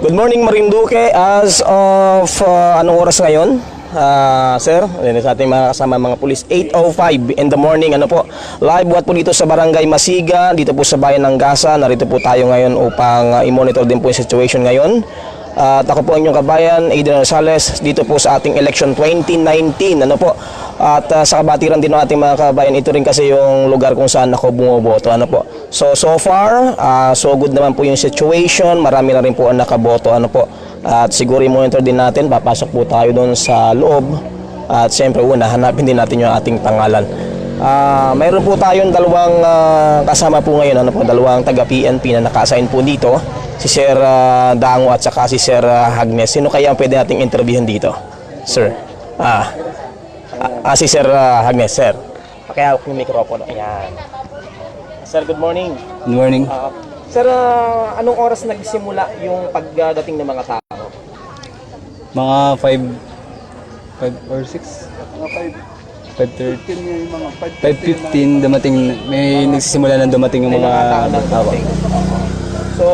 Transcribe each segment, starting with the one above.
Good morning Marinduque. As of uh, anong oras ngayon? Ah, sir, sa ating mga kasama mga pulis 8.05 in the morning ano po live what po dito sa barangay Masiga dito po sa bayan ng Gasa narito po tayo ngayon upang uh, i-monitor din po yung situation ngayon at ako po inyong kabayan Adrian Rosales dito po sa ating election 2019 ano po at uh, sa kabatiran din ng ating mga kabayan ito rin kasi yung lugar kung saan ako bumoboto ano po so so far ah, so good naman po yung situation marami na rin po ang nakaboto ano po at siguro i-monitor din natin, papasok po tayo doon sa loob. At siyempre una, hanapin din natin yung ating pangalan. Ah, mayroon po tayong dalawang ah, kasama po ngayon, ano po, dalawang taga PNP na naka-assign po dito. Si Sir ah, Dango at saka si Sir ah, Agnes. Sino kaya ang pwede nating interviewin dito? Sir. Ah, ah, si Sir ah, Agnes, Sir. Pakihawak yung mikropono. Ayan. Sir, good morning. Good morning. Ah, sir, ah, anong oras nagsimula yung pagdating ng mga tao? Mga 5 5 or 6? Mga 5.30 5.15 yung mga 5.15 dumating, may nagsisimula na dumating yung mga mga tao. So,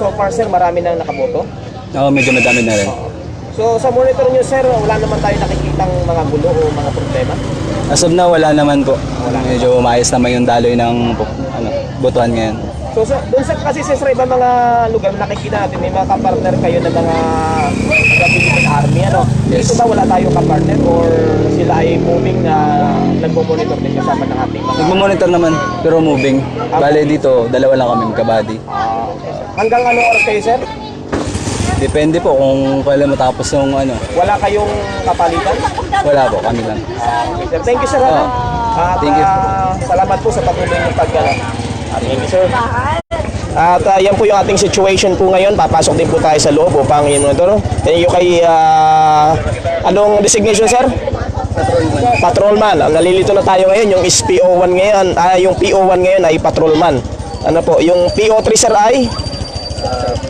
so far sir, marami nang nakaboto. Oo, medyo madami na rin. So, sa monitor nyo sir, wala naman tayo nakikitang mga gulo o mga problema. As of now, wala naman po. Medyo maayos naman yung daloy ng ano, botohan ngayon. So, sa, dun sa kasi sir, sa ibang mga lugar nakikita natin, may mga kapartner kayo na mga Philippine Army, ano? Yes. Dito ba wala tayong kapartner or sila ay moving na nagmo-monitor din kasama ng ating mga... Nagmo-monitor naman, pero moving. Bale dito, dalawa lang kami magkabady. Ah. Hanggang ano oras kayo sir? Depende po kung kailan matapos yung ano. Wala kayong kapalitan? Wala po, kami lang. Ah, okay, sir. Thank you, sir. Ano? At, thank you. ah, salamat po sa patuloy ng pag Ah, Thank you, sir. At ah, yan po yung ating situation po ngayon. Papasok din po tayo sa loob upang i-monitor. Thank you kay... ah, anong designation, sir? Patrolman. Ang nalilito na tayo ngayon, yung is PO1 ngayon. Ah, yung PO1 ngayon ay patrolman. Ano po, yung PO3, sir, ay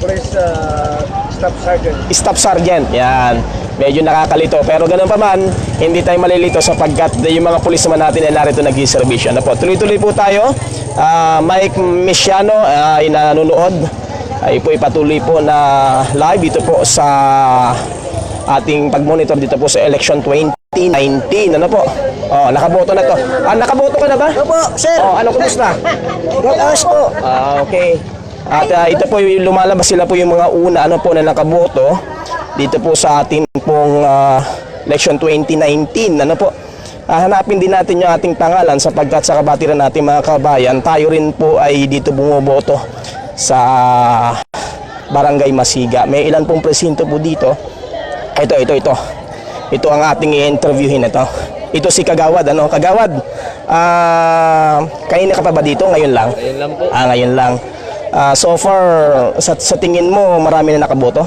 Police uh, Staff Sergeant. staff sergeant. Yan. Medyo nakakalito. Pero ganun pa man, hindi tayo malilito sapagkat yung mga pulis naman natin ay narito nag-servisyo. Ano po? Tuloy-tuloy po tayo. Ah, Mike Misiano ay nanonood. Ay po ipatuloy po na live dito po sa ating pag-monitor dito po sa election 2019. Ano po? Oh, nakaboto na to. Ah, nakaboto ka na ba? Opo, sir. Oh, ano kumusta? Good hours po. Ah, okay. At ah, ito po yung lumalabas sila po yung mga una ano po na nakaboto dito po sa ating pong ah, election 2019 ano po. Ah, hanapin din natin yung ating pangalan sapagkat sa kabatiran natin mga kabayan, tayo rin po ay dito bumoboto sa Barangay Masiga. May ilan pong presinto po dito. Ito, ito, ito. Ito ang ating i-interviewin ito. Ito si Kagawad, ano? Kagawad, ah, kanina ka pa ba dito? Ngayon lang? Ngayon lang po. Ah, ngayon lang. Ah, so far, sa, sa tingin mo, marami na nakaboto?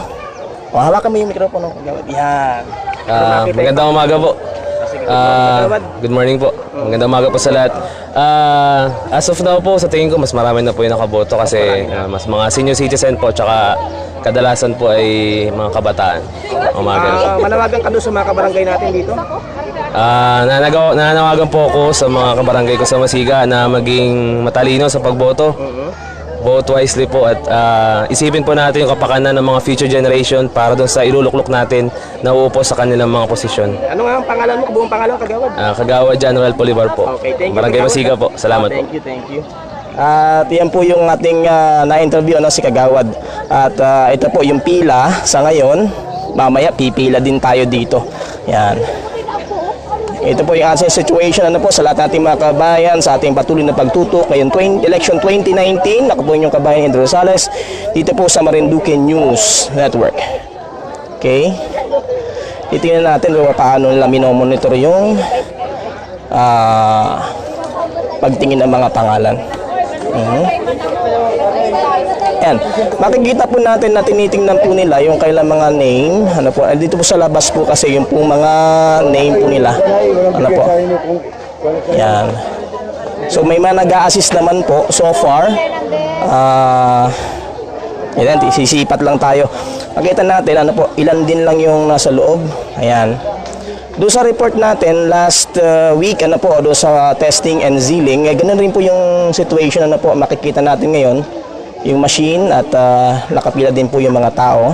O, hawakan mo yung mikropono, Kagawad. Yan. Ah, magandang umaga po. Ah, good morning po. Magandang umaga po sa lahat. Ah, as of now po, sa tingin ko, mas marami na po yung nakaboto kasi ah, mas mga senior citizen po, tsaka kadalasan po ay mga kabataan. Umaga. Ah, manawagan ka doon sa mga kabarangay natin dito? Nanagaw, nananawagan po ako sa mga kabarangay ko sa Masiga na maging matalino sa pagboto. Vote wisely po at ah, isipin po natin yung kapakanan ng mga future generation para doon sa iluluklok natin na uupo sa kanilang mga posisyon. Ano nga ang pangalan mo? Kabuong pangalan, Kagawad? Ah, Kagawa General Polibar po. Okay, thank you. Barangay Kagawad. Masiga po. Salamat po. Thank you, thank you. At yan po yung ating ah, na-interview ano, si Kagawad. At ah, ito po yung pila sa ngayon. Mamaya pipila din tayo dito. Yan. Ito po yung ating situation ano po sa lahat nating mga kabayan sa ating patuloy na pagtutok ngayon 20, election 2019. Ako po yung kabayan Andrew Rosales dito po sa Marinduque News Network. Okay? Titingnan natin kung paano nila minomonitor yung ah pagtingin ng mga pangalan. Yan. Makikita po natin na tinitingnan po nila yung kailang mga name. Ano po, eh, dito po sa labas po kasi yung po mga name po nila. Ano po. Yan. So may mga nag-a-assist naman po so far. Ah yan, sisipat lang tayo. Makita natin, ano po, ilan din lang yung nasa loob. Ayan. Doon sa report natin last uh, week ano po doon sa testing and zealing, eh, ganun rin po yung situation ano po makikita natin ngayon. yung machine at ah, nakapila din po yung mga tao.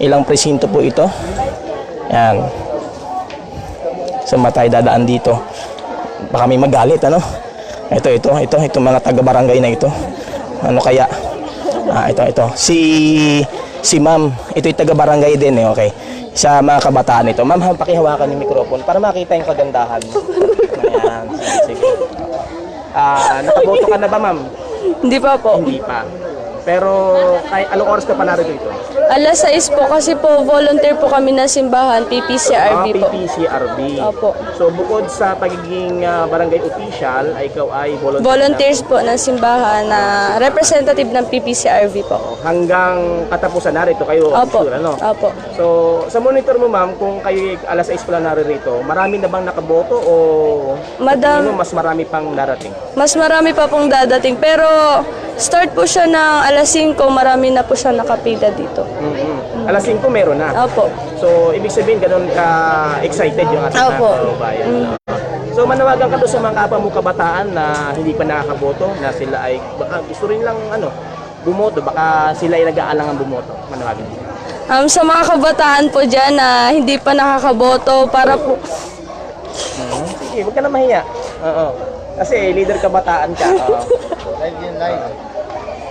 Ilang presinto po ito. Yan. So dadaan dito. Baka may magalit ano. Ito ito ito itong mga taga-barangay na ito. Ano kaya? Ah, ito ito. Si si Ma'am, ito yung taga-barangay din eh, okay. Sa mga kabataan ito. Ma'am, ha, pakihawakan yung microphone para makita yung kagandahan. Ayan, sige, sige. Ah, nakaboto ka na ba, Ma'am? Hindi pa po. Hindi pa. Pero kay anong oras ka pa narito ito? Alas 6 po kasi po volunteer po kami ng simbahan, Ah, PPCRB po. PPCRB. Opo. So bukod sa pagiging ah, barangay official, ay ikaw ay volunteer Volunteers po ng simbahan na representative ng PPCRB po. na. Hanggang katapusan narito kayo. Opo. sure, ano? Opo. So, sa monitor mo ma'am, kung kayo alas 6 pa lang naririto, marami na bang nakaboto o Madam- tingin mo mas marami pang darating? Mas marami pa pong dadating pero start po siya ng alas 5, marami na po siya nakapila dito. mm Alas 5 meron na. Opo. So, ibig sabihin, ganun ka-excited yung ating Opo. mga kababayan. So, manawagan ka doon sa mga kapwa mo kabataan na hindi pa nakakaboto, na sila ay, baka gusto rin lang, ano, bumoto, baka sila ay nag-aalang ang bumoto. Manawagan din. Um, sa mga kabataan po dyan na hindi pa nakakaboto para po Sige, huwag ka na mahiya. Oo. Kasi leader kabataan ka. Oo. Live yan, live.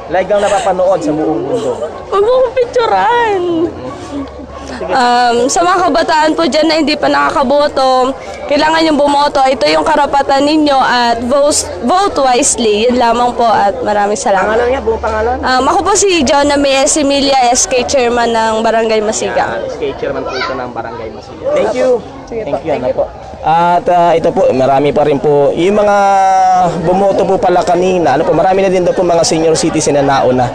Like ang napapanood sa buong mundo. Huwag mo kong picturean. Um, sa mga kabataan po dyan na hindi pa nakakaboto, kailangan yung bumoto. Ito yung karapatan ninyo at vote, vote wisely. Yun lamang po at maraming salamat. Pangalan niya, buong pangalan? Um, ako po si John Namies Emilia, SK Chairman ng Barangay Masiga. Yan, SK chairman po ito ng Barangay Masiga. Thank you. Thank you, ano po. At ah, ito po, marami pa rin po. Yung mga bumoto po pala kanina, ano po, marami na din daw po mga senior citizen na nauna.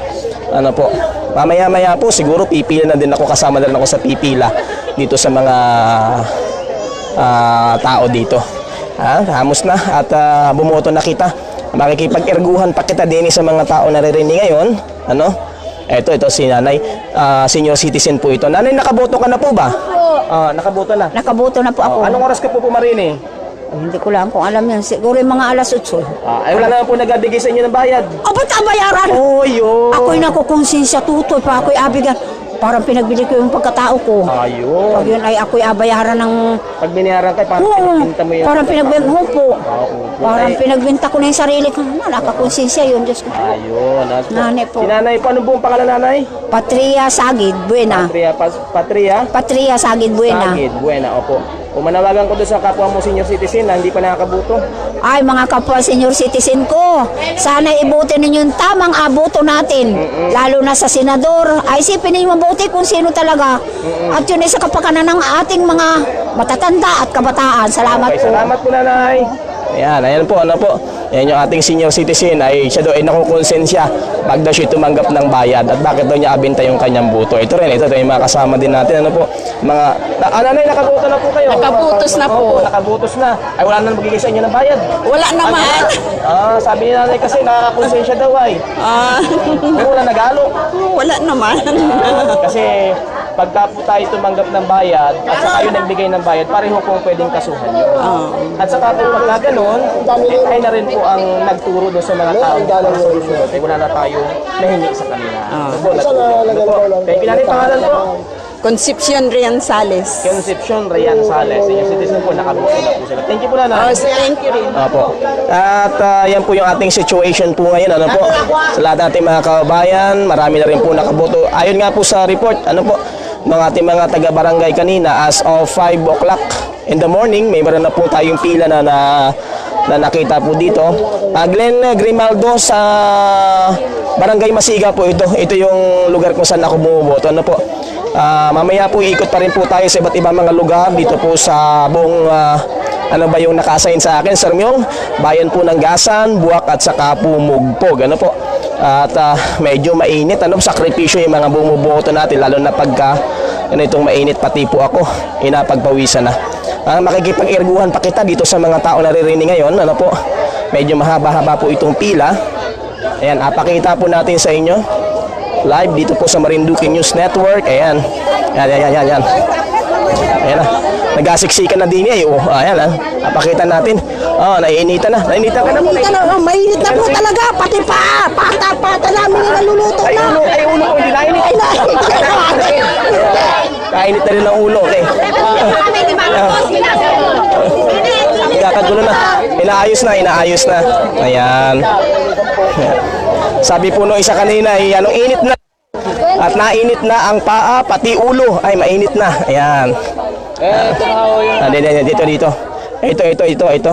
Ano po, mamaya-maya po, siguro pipila na din ako, kasama na ako sa pipila dito sa mga ah, tao dito. Ha? Hamos na at ah, bumoto na kita. Makikipag-erguhan pa kita din sa mga tao na naririnig ngayon. Ano? Ito, ito si nanay. Ah, senior citizen po ito. Nanay, nakaboto ka na po ba? Ah, nakaboto na. Nakaboto na po ako. Oh, anong oras ka po pumarini? Ay, hindi ko lang kung alam yan. Siguro yung mga alas 8. Ah, ay wala naman po nagbigay sa inyo ng bayad. O, ba't ang bayaran? Oh, yun. Ako'y nakukonsensya tutoy pa ako'y abigan. Parang pinagbili ko yung pagkatao ko. Ayun. Pag yun ay ako'y abayaran ng... Pag binayaran ka, parang Oo, pinagpinta mo yun. parang pinagbenta mo po. Ah, opo. Parang Ay, pinagbenta ko na yung sarili ko. Ano, nakakonsensya yun. Diyos ko. Ayun. At Nanay po. Si nanay po, anong buong pangalan nanay? Patria Sagid, Buena. Patria, Pas- Patria? Patria Sagid, Buena. Sagid, buena, opo. Kung manawagan ko doon sa kapwa mo senior citizen na hindi pa nakakabuto, Ay, mga kapwa senior citizen ko, sana ibuti ninyo yung tamang aboto natin. Lalo na sa senador. Ay, isipin ninyo mabuti kung sino talaga. At yun ay sa kapakanan ng ating mga matatanda at kabataan. Salamat Okay, po. salamat po nanay. Ayan, ayan po, ano po. Ayan yung ating senior citizen ay siya daw ay nakukonsensya pag daw siya tumanggap ng bayad at bakit daw niya abinta yung kanyang buto. Ito rin, ito, ito yung mga kasama din natin. Ano po, mga, na, ah, nanay, nakabuto na po kayo. Nakabutos na po. Opo, nakabutos na. Ay, wala na magbigay sa inyo ng bayad. Wala naman. Ah, sabi ni nanay kasi nakakonsensya daw ay. Ah, Pero wala nagalo. wala naman. Kasi pagka po tayo tumanggap ng bayad at saka kayo nagbigay ng bayad, pareho pong pwedeng kasuhan yun. At saka po pagka ganun, eh, tayo na rin po ang nagturo doon sa mga tao. Eh, wala na tayo nahingi sa kanila. Ano po, natulog. Ano po. You natin pangalan po. Concepcion Rian Sales. Concepcion Rayan Sales. Senior citizen po, nakabuto na po sila. Thank you po na Oh, thank you rin. Opo. At ah, yan po yung ating situation po ngayon. Ano po? Sa lahat ng ating mga kababayan, marami na rin po nakaboto. Ayon nga po sa report, ano po, ng ating mga taga-barangay kanina, as of 5 o'clock in the morning, may meron na po tayong pila na na, na nakita po dito. Uh, Glenn Grimaldo sa Barangay Masiga po ito. Ito yung lugar kung saan ako bumuboto. Ano po? Ah, mamaya po ikot pa rin po tayo sa iba't ibang mga lugar dito po sa buong ah, ano ba yung nakasign sa akin, Sir Myong? Bayan po ng Gasan, Buwak at saka po Mugpog. Ano po? At ah, medyo mainit. Ano, sakripisyo yung mga bumuboto natin, lalo na pagka ano itong mainit, pati po ako, inapagpawisan na. Ah, makikipag-irguhan pa kita dito sa mga tao na naririnig ngayon. Ano po? Medyo mahaba-haba po itong pila. Ayan, apakita po natin sa inyo. Live dito po sa Marinduque News Network. Ayan. Ayan, ayan, ayan, ayan. Ayan na. Nagasiksikan na din eh. Oh, ayan ah. Napakita natin. Oh, naiinitan na. Nainitan ka na po. Mainit na, oh, mainit na po talaga. pati pa, pata, pata namin yung naluluto Ay, na. ulo, ay, ulo hindi nainit. Ay, nainit. Kainit na rin ang ulo, okay. Nagkakagulo na. Inaayos na, inaayos na. Ayan. Sabi po nung isa kanina, ay anong init na. At nainit na ang paa, pati ulo. Ay, mainit na. Ayan. Eh, ito na ako yung... Ah, dito, dito. Ito, ito, ito, ito.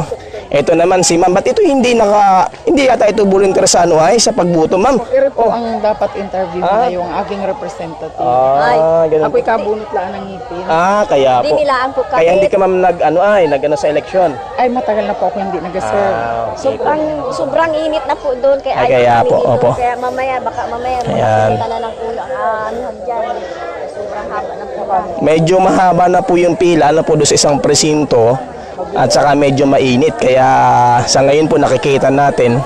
Ito naman si ma'am. Ba't ito hindi naka... Hindi yata ito volunteer sa ano ay, sa pagbuto, ma'am. Pero po ang dapat interview mo na yung aking representative. Ah, ganun. Ako'y kabunot lang ng ngipin. Ah, kaya po. nilaan po kami. Kaya hindi ka ma'am nag, ano ay, nag ano sa eleksyon. Ay, matagal na po ako hindi nag-serve. Ah, okay. Sobrang sobrang init na po doon kaya Ay, kaya po, dito. opo. Kaya mamaya baka mamaya makakita na ng ulo ah, ano diyan. Sobrang haba ng pila. Medyo mahaba na po yung pila, ano po doon sa isang presinto. At saka medyo mainit. Kaya sa ngayon po nakikita natin.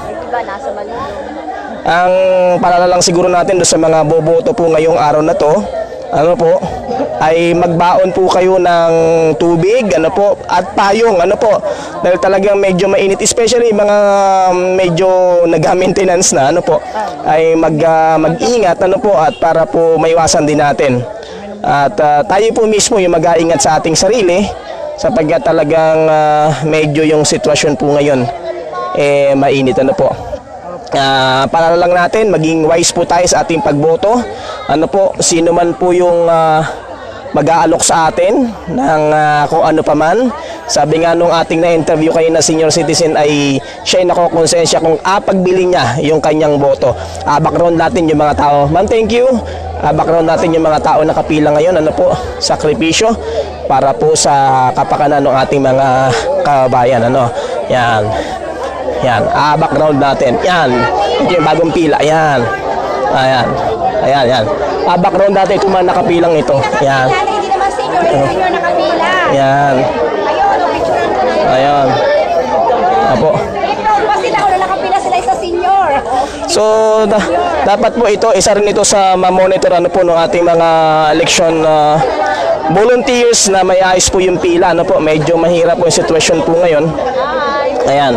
Ang paalala lang siguro natin doon sa mga boboto po ngayong araw na to, ano po, ay magbaon po kayo ng tubig, ano po, at payong, ano po. Dahil talagang medyo mainit, especially mga medyo nag-maintenance na, ano po, ay mag, ah, mag-ingat, ano po, at para po maiwasan din natin. At ah, tayo po mismo yung mag-aingat sa ating sarili, sapagkat talagang ah, medyo yung sitwasyon po ngayon, eh, mainit, ano po. Ah, para lang natin maging wise po tayo sa ating pagboto. Ano po, sino man po yung ah, mag-aalok sa atin ng ah, kung ano pa man. Sabi nga nung ating na-interview kayo na senior citizen ay siya ay nakokonsensya kung ah, pagbili niya yung kanyang boto. Ah, background natin yung mga tao. Ma'am, thank you. Ah, background natin yung mga tao na kapila ngayon. Ano po, sakripisyo para po sa kapakanan ng ating mga kabayan. Ano, yan. Yan, ah, background natin. Yan. Ito yung bagong pila. Yan. Ayan. Ayan, yan. Ah, background natin itong mga nakapilang ito. Yan. Hindi naman senior, senior na kabila. Yan. Ayun, picturean ko na yun. Ayan. Apo. Senior. So, da- dapat po ito, isa rin ito sa ma-monitor ano po ng ating mga election ah, volunteers na may ayos po yung pila. Ano po, medyo mahirap po yung sitwasyon po ngayon. Ayan.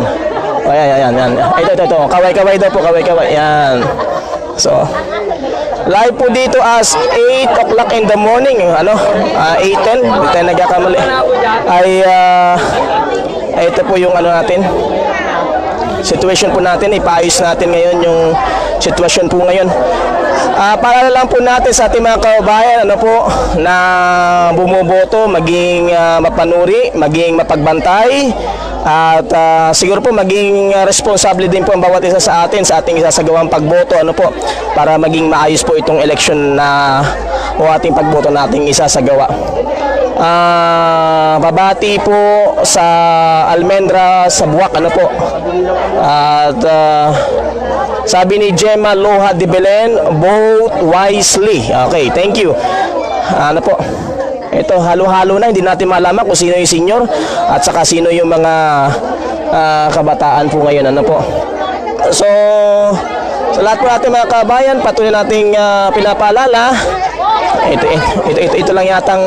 Ayan, ayan, ayan. Ito, ito, ito. Kaway-kaway daw po, kaway-kaway. Ayan. So, live po dito as 8 o'clock in the morning. Ano? Ah, 8.10. Hindi tayo nagkakamali. Ay, ah, ito po yung ano natin situation po natin, ipaayos natin ngayon yung sitwasyon po ngayon. Ah, para lang po natin sa ating mga kababayan ano po na bumoboto maging ah, mapanuri, maging mapagbantay at ah, siguro po maging responsable din po ang bawat isa sa atin sa ating isasagawang pagboto ano po para maging maayos po itong election na o ating pagboto nating isasagawa. Ah, babati po sa Almendra sa Buwak ano po. At ah, sabi ni Gemma Loha de Belen, vote wisely. Okay, thank you. Ano po? Ito, halo-halo na. Hindi natin malaman kung sino yung senior at saka sino yung mga ah, kabataan po ngayon. Ano po? So, sa lahat po natin mga kabayan, patuloy nating ah, pinapaalala. Ito, ito, ito, ito, ito lang yatang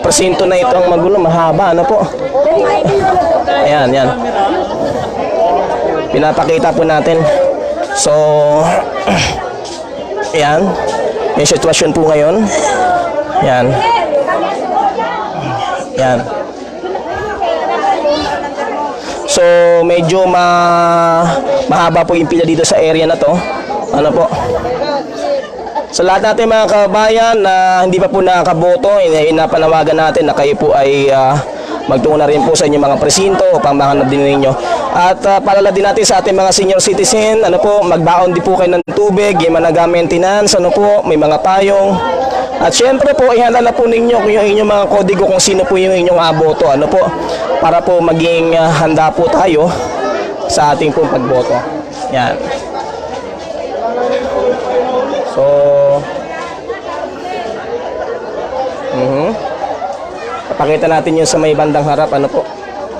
presinto na ito ang magulo, mahaba, ano po? Ayan, yan. Pinapakita po natin. So, ayan. Yung sitwasyon po ngayon. Yan. Yan. So, medyo ma mahaba po yung pila dito sa area na to. Ano po? Sa lahat natin mga kabayan na hindi pa po nakakaboto, ina- inapanawagan natin na kayo po ay ah, magtungo na rin po sa inyong mga presinto upang mahanap din ninyo. At uh, paalala din natin sa ating mga senior citizen, ano po, magbaon din po kayo ng tubig, yung mga maintenance, ano po, may mga payong. At syempre po, ihanda na po ninyo yung inyong mga kodigo kung sino po yung inyong aboto, ano po, para po maging ah, handa po tayo sa ating pong pagboto. Yan. So, Pakita natin yung sa may bandang harap, ano po.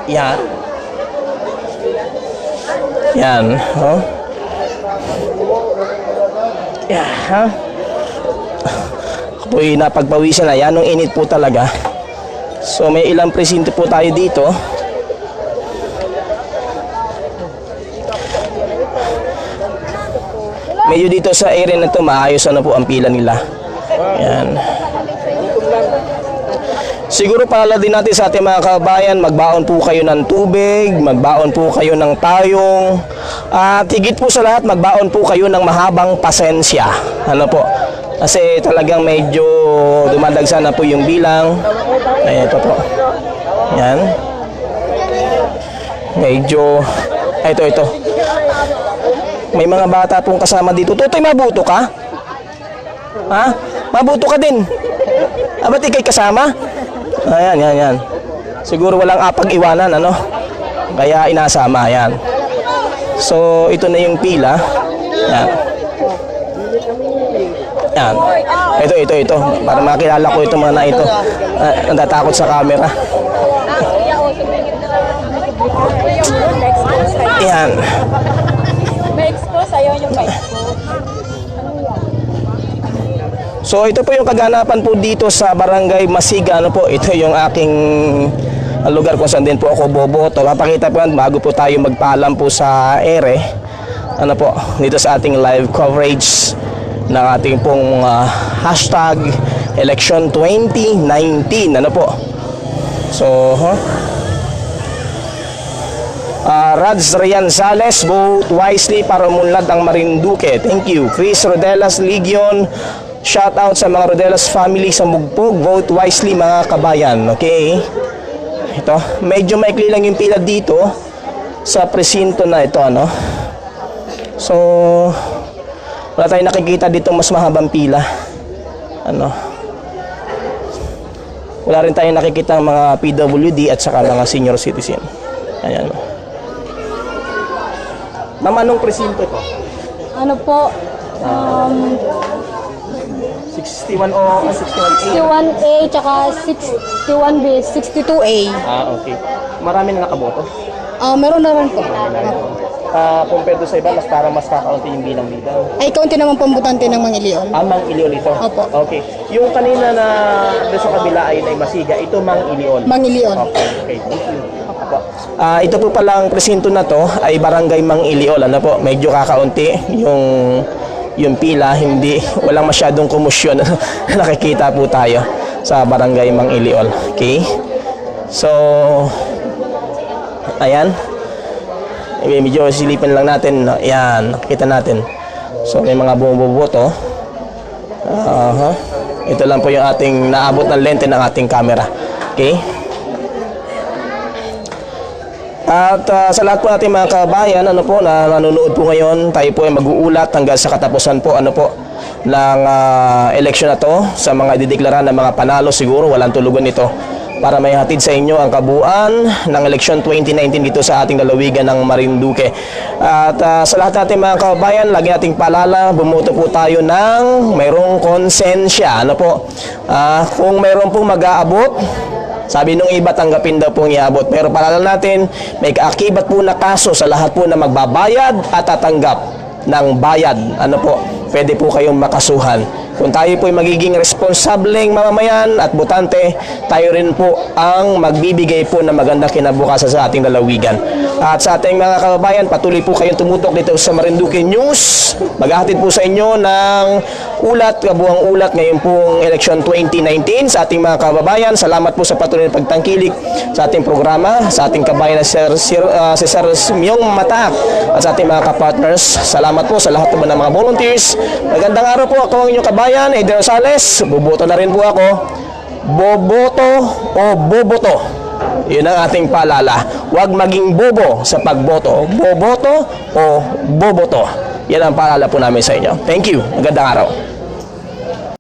Yan. Yan, oh. Yan, ha? Ako po'y napagpawisan na. Yan, ang init po talaga. So, may ilang presinto po tayo dito. Medyo dito sa area na to maayos ano po ang pila nila. Yan. Siguro paalala din natin sa ating mga kabayan, magbaon po kayo ng tubig, magbaon po kayo ng tayong, at higit po sa lahat, magbaon po kayo ng mahabang pasensya. Ano po? Kasi talagang medyo dumadagsa na po yung bilang. Ayan, ito po. Yan. Medyo, ito, ito. May mga bata pong kasama dito. Tutoy, mabuto ka? Ha? Mabuto ka din. Ah, ba't ikay kasama? Ayan, yan, yan. Siguro walang apag-iwanan, ano? Kaya inasama, yan. So, ito na yung pila. Yan. Yan. Ito, ito, ito. Para makilala ko itong mga na ito. Ah, natatakot sa camera. Yan. Ma-expose, ayaw yung ma-expose. So ito po yung kaganapan po dito sa Barangay Masiga. Ano po, ito yung aking uh, lugar kung saan din po ako boboto. Papakita po yan bago po tayo magpaalam po sa ere. Ano po, dito sa ating live coverage ng ating pong uh, hashtag election 2019. Ano po? So, huh? Uh, Rads Rian Sales, vote wisely para umunlad ang Marinduque. Thank you. Chris Rodelas Legion, shout out sa mga Rodelas family sa Mugpog. Vote wisely mga kabayan. Okay? Ito, medyo maikli lang yung pila dito sa presinto na ito, ano? So, wala tayong nakikita dito mas mahabang pila. Ano? Wala rin tayong nakikita ng mga PWD at saka mga senior citizen. Ayan. Ma'am, anong presinto to? Ano po, um, 61 o ah, 61A? 61A tsaka 61B, 62A. Ah, okay. Marami na nakaboto. Ah, meron na rin po. Ah, compared doon sa iba, mas parang mas kakaunti yung bilang dito. Ay, kaunti naman pambutante ng mga ilion. Ah, Mang Ilion ito? Opo. Okay. Yung kanina na doon sa kabila ay ay Masiga, ito Mang Ilion. Mang ilion. Okay, okay. Thank you. Apo. Ah, ito po palang presinto na to ay Barangay Mang Iliol. Ano po? Medyo kakaunti yung yung pila, hindi walang masyadong kumusyon. Nakikita po tayo sa Barangay Mang Iliol. Okay? So ayan. Eh, medyo silipin lang natin. Ayan, nakita natin. So may mga bumuboto. Aha. Ito lang po yung ating naabot ng lente ng ating camera. Okay? At ah, sa lahat po natin mga kabayan, ano po, na nanonood po ngayon, tayo po ay mag-uulat hanggang sa katapusan po, ano po, ng ah, election na to, sa mga dideklara ng mga panalo siguro, walang tulugan ito, para may hatid sa inyo ang kabuuan ng election 2019 dito sa ating lalawigan ng Marinduque. At ah, sa lahat natin mga kabayan, lagi nating paalala, bumoto po tayo ng mayroong konsensya. Ano po, Ah, kung mayroon pong mag-aabot, sabi nung iba, tanggapin daw pong iabot. Pero paalala natin, may kaakibat po na kaso sa lahat po na magbabayad at tatanggap ng bayad. Ano po, pwede po kayong makasuhan. Kung tayo po ay magiging responsableng mamamayan at butante, tayo rin po ang magbibigay po ng magandang kinabukasan sa ating lalawigan. At sa ating mga kababayan, patuloy po kayong tumutok dito sa Marinduque News. Maghahatid po sa inyo ng ulat, kabuang ulat ngayon pong election 2019 sa ating mga kababayan. Salamat po sa patuloy na pagtangkilik sa ating programa, sa ating kabayan na Sir, Sir, uh, si Sir Myong Mata at sa ating mga kapartners. Salamat po sa lahat naman ng mga volunteers. Magandang araw po ako ang inyong kabayan, Eden Rosales. Buboto na rin po ako. Boboto o boboto. Yun ang ating paalala. Huwag maging bobo sa pagboto. Boboto o boboto. Yan ang paalala po namin sa inyo. Thank you. Magandang araw.